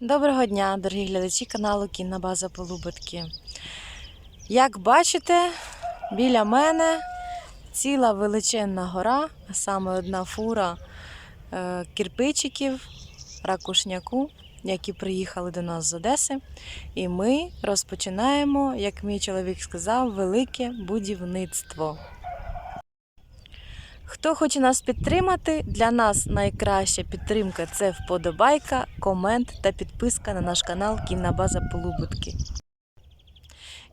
Доброго дня, дорогі глядачі каналу Кінна База Полуботки. Як бачите, біля мене ціла величезна гора, а саме одна фура е, кирпичиків, ракушняку, які приїхали до нас з Одеси. І ми розпочинаємо, як мій чоловік сказав, велике будівництво. Хто хоче нас підтримати, для нас найкраща підтримка це вподобайка, комент та підписка на наш канал Кінна База Полубутки.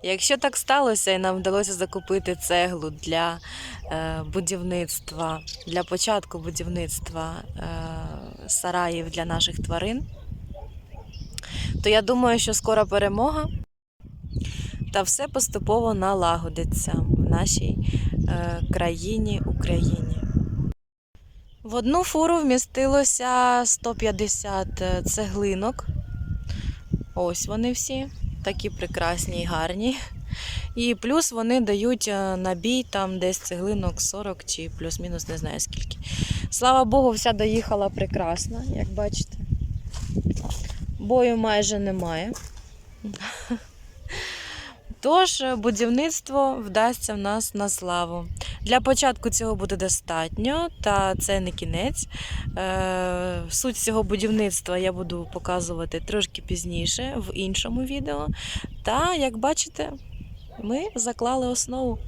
Якщо так сталося і нам вдалося закупити цеглу для е, будівництва, для початку будівництва е, сараїв для наших тварин, то я думаю, що скоро перемога та все поступово налагодиться в нашій країні Україні. В одну фуру вмістилося 150 цеглинок. Ось вони всі, такі прекрасні і гарні. І плюс вони дають е, набій там десь цеглинок 40 чи плюс-мінус, не знаю скільки. Слава Богу, вся доїхала прекрасно, як бачите. Бою майже немає. Тож е, будівництво вдасться в нас на славу. Для початку цього буде достатньо, та це не кінець. Е, Суть цього будівництва я буду показувати трошки пізніше в іншому відео. Та, як бачите, ми заклали основу.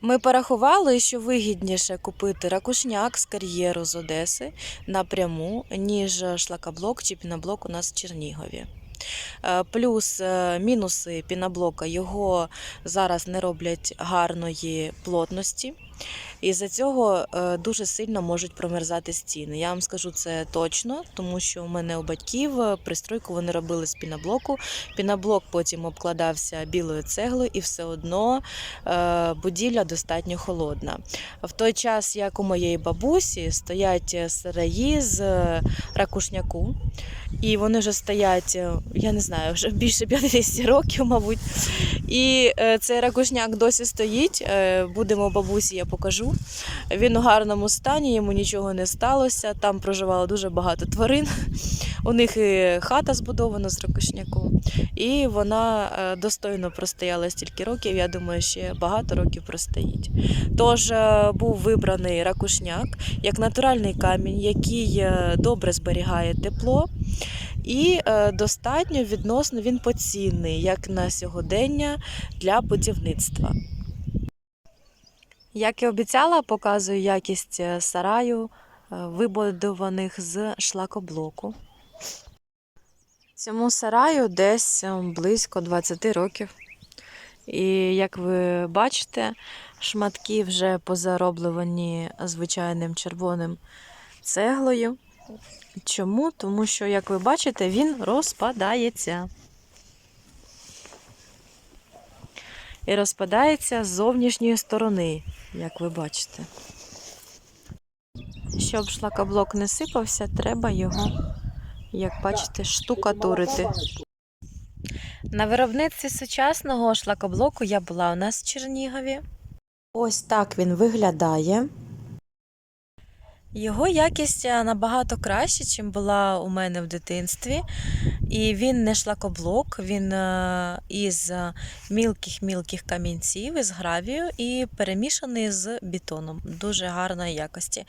Ми порахували, що вигідніше купити ракушняк з кар'єру з Одеси напряму, ніж шлакоблок чи піноблок у нас в Чернігові. Е, Плюс е, мінуси піноблока його зараз не роблять гарної плотності. І за цього е, дуже сильно можуть промерзати стіни. Я вам скажу це точно, тому що у мене у батьків е, пристройку вони робили з піноблоку. Піноблок потім обкладався білою цеглою, і все одно е, будівля достатньо холодна. В той час, як у моєї бабусі, стоять сараї з ракушняку, і вони вже стоять, я не знаю, вже більше 50 років, мабуть. І цей ракушняк досі стоїть. Будемо бабусі, я покажу. Він у гарному стані, йому нічого не сталося. Там проживало дуже багато тварин. У них і хата збудована з ракушняку, і вона е, достойно простояла стільки років. Я думаю, ще багато років простоїть. Тож е, був вибраний ракушняк як натуральний камінь, який е, добре зберігає тепло. І достатньо відносно він поцінний, як на сьогодення для будівництва. Як і обіцяла, показую якість е, сараю, е, вибудованих з шлакоблоку. Цьому сараю десь е, близько 20 років. І як ви бачите, шматки вже позароблені звичайним червоним цеглою. Чому? Тому що, як ви бачите, він розпадається. І розпадається з зовнішньої сторони, як ви бачите. Щоб шлакоблок не сипався, треба його, як бачите, штукатурити. На виробництві сучасного шлакоблоку я була у нас в Чернігові. Ось так він виглядає. Його якість е, набагато краще, ніж була у мене в дитинстві. І він не шлакоблок, він е, із мілких-мілких камінців, із гравію і перемішаний з бетоном дуже гарної якості.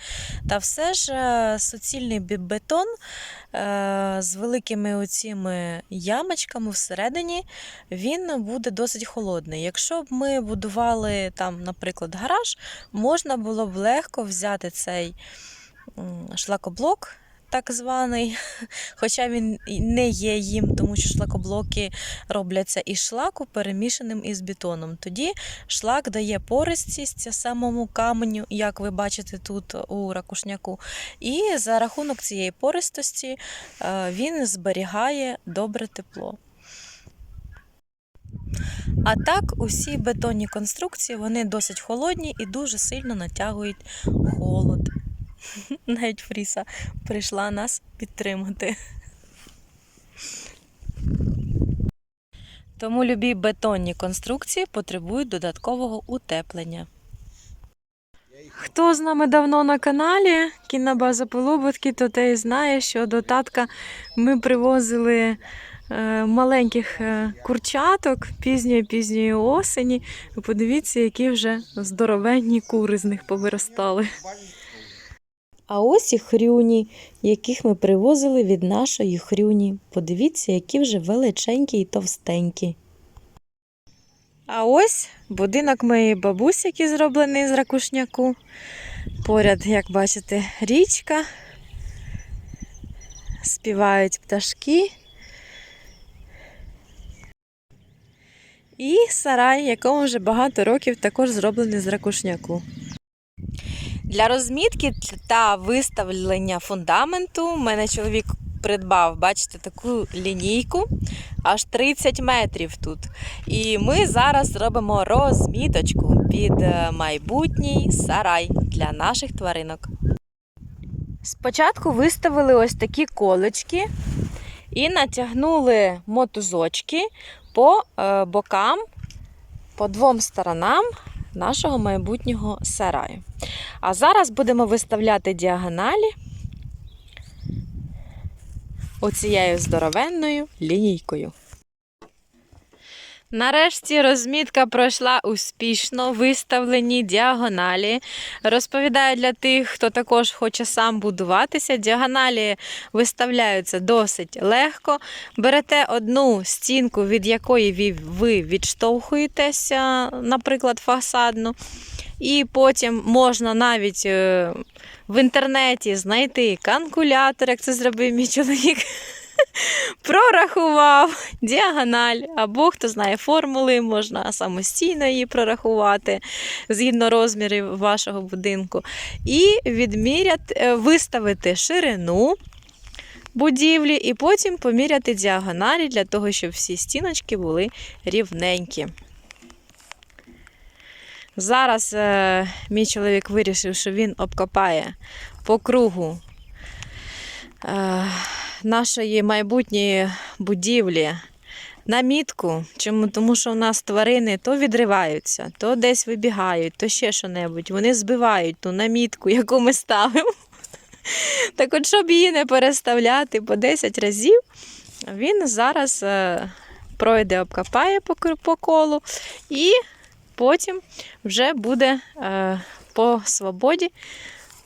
Та все ж е, суцільний бетон е, з великими оціми ямочками всередині, він буде досить холодний. Якщо б ми будували там, наприклад, гараж, можна було б легко взяти цей шлакоблок. Так званий, хоча він не є їм, тому що шлакоблоки робляться із шлаку, перемішаним із бетоном. Тоді шлак дає пористість самому каменю, як ви бачите тут у ракушняку. І за рахунок цієї пористості е, він зберігає добре тепло. А так, усі бетонні конструкції вони досить холодні і дуже сильно натягують холод. Навіть Фріса прийшла нас підтримати. Тому любі бетонні конструкції потребують додаткового утеплення. Хто з нами давно на каналі Кіннобаза Полуботки, то те і знає, що до татка ми привозили е, маленьких е, курчаток пізньої пізньої осені. Подивіться, які вже здоровенні кури з них повиростали. А ось і хрюні, яких ми привозили від нашої хрюні. Подивіться, які вже величенькі і товстенькі. А ось будинок моєї бабусі, який зроблений з ракушняку. Поряд, як бачите, річка. Співають пташки. І сарай, якому вже багато років також зроблений з ракушняку. Для розмітки та виставлення фундаменту в мене чоловік придбав, бачите, таку лінійку, аж 30 метрів тут. І ми зараз робимо розміточку під е, майбутній сарай для наших тваринок. Спочатку виставили ось такі колечки і натягнули мотузочки по е, бокам, по двом сторонам нашого майбутнього сараю. А зараз будемо виставляти діагоналі оцією здоровенною лінійкою. Нарешті розмітка пройшла успішно, виставлені діагоналі. Розповідаю для тих, хто також хоче сам будуватися. Діагоналі виставляються досить легко. Берете одну стінку, від якої ви- відштовхуєтеся, наприклад, фасадну. І потім можна навіть е, в інтернеті знайти калькулятор, як це зробив мій чоловік. Прорахував діагональ, або хто знає формули, можна самостійно її прорахувати згідно розмірів вашого будинку. І відміряти, е, виставити ширину будівлі, і потім поміряти діагоналі для того, щоб всі стіночки були рівненькі. Зараз е, мій чоловік вирішив, що він обкопає по кругу е, нашої майбутньої будівлі намітку. Чому? Тому що у нас тварини то відриваються, то десь вибігають, то ще що-небудь. Вони збивають ту намітку, яку ми ставимо. Так от, щоб її не переставляти по 10 разів, він зараз е, пройде, обкопає по, по колу і потім вже буде е, по свободі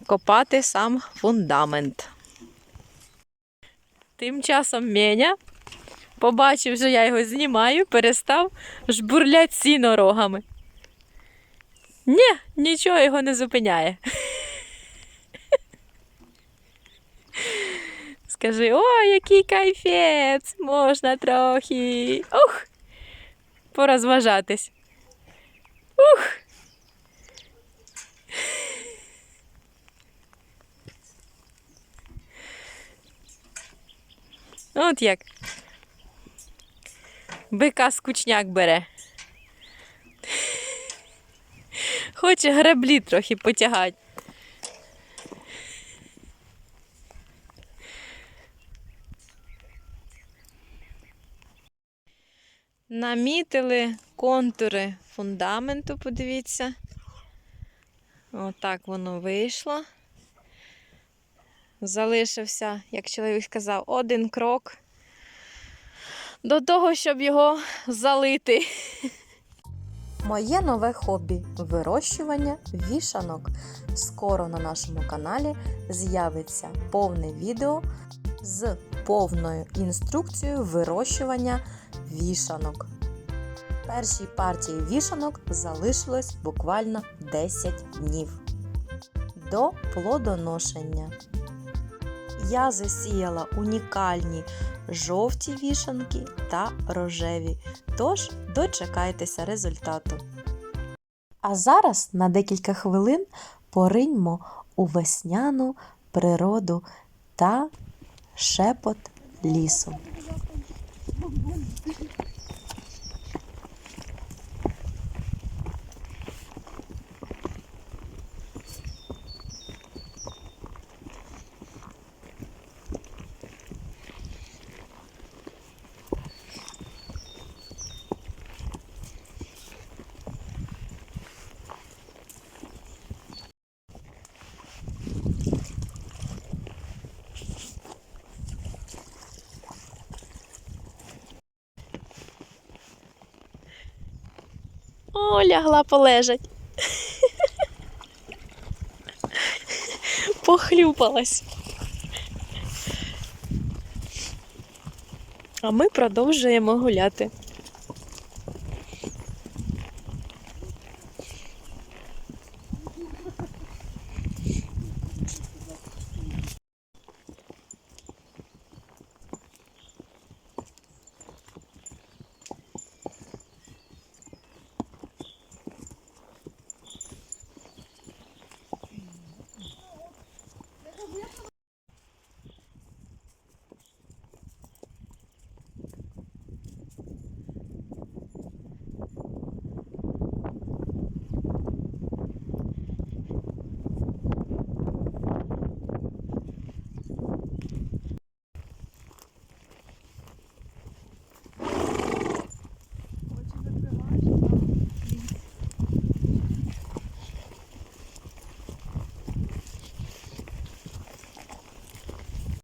копати сам фундамент. Тим часом Меня, побачив, що я його знімаю, перестав жбурлять сіно рогами. Ні, нічого його не зупиняє. Скажи, о, який кайфець! Можна трохи. Ух! Порозважатись. Ух! От як. Бика скучняк бере. Хоче граблі трохи потягати. Намітили контури фундаменту, подивіться. Отак воно вийшло. Залишився, як чоловік сказав, один крок до того, щоб його залити. Моє нове хобі вирощування вішанок. Скоро на нашому каналі з'явиться повне відео з повною інструкцією вирощування вішанок. Першій партії вішанок залишилось буквально 10 днів до плодоношення. Я засіяла унікальні жовті вішанки та рожеві, тож дочекайтеся результату. А зараз на декілька хвилин пориньмо у весняну природу та шепот лісу. О, лягла полежать. Похлюпалась. А ми продовжуємо гуляти.